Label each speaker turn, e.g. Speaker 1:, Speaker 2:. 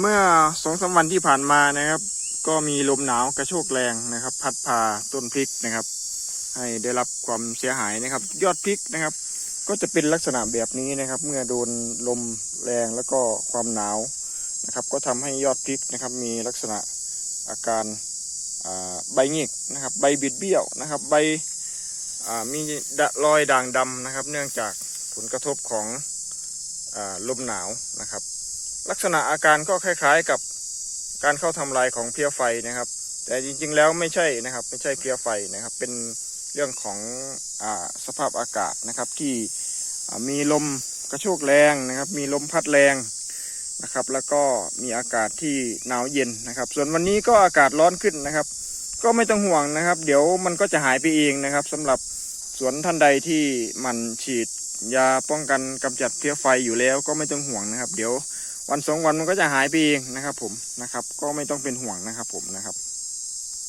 Speaker 1: เมื่อสองสามวันที่ผ่านมานะครับ ก็มีลมหนาวกระโชกแรงนะครับ พัดพาต้นพริกนะครับ ให้ได้รับความเสียหายนะครับ ยอดพริกนะครับ ก็จะเป็นลักษณะแบบนี้นะครับ เมื่อโดนลมแรงแล้วก็ความหนาวนะครับ ก็ทำให้ยอดพริกนะครับ มีลักษณะอาการใบหงิกนะครับ ใบบิดเบี้ยวนะครับ ใบมีรอยด่างดำนะครับ เนื่องจากผลกระทบของอลมหนาวนะครับ ลักษณะอาการก็คล้าย ๆ กับการเข้าทำลายของเพลียไฟนะครับ แต่จริงๆแล้วไม่ใช่นะครับ ไม่ใช่เพลียไฟนะครับ เป็นเรื่องของอสภาพอากาศนะครับ ที่มีลมกระโชกแรงนะครับ มีลมพัดแรงนะครับ แล้วก็มีอากาศที่หนาวเย็นนะครับ ส่วนวันนี้ก็อากาศร้อนขึ้นนะครับ ก็ไม่ต้องห่วงนะครับ เดี๋ยวมันก็จะหายไปเองนะครับสำหรับสวนท่านใดที่มันฉีดยาป้องกันกำจัดเพลี้ยไฟอยู่แล้วก็ไม่ต้องห่วงนะครับ เดี๋ยว วันสองวันมันก็จะหายไปเองนะครับ ผมนะครับ ก็ไม่ต้องเป็นห่วงนะครับ ผมนะครับ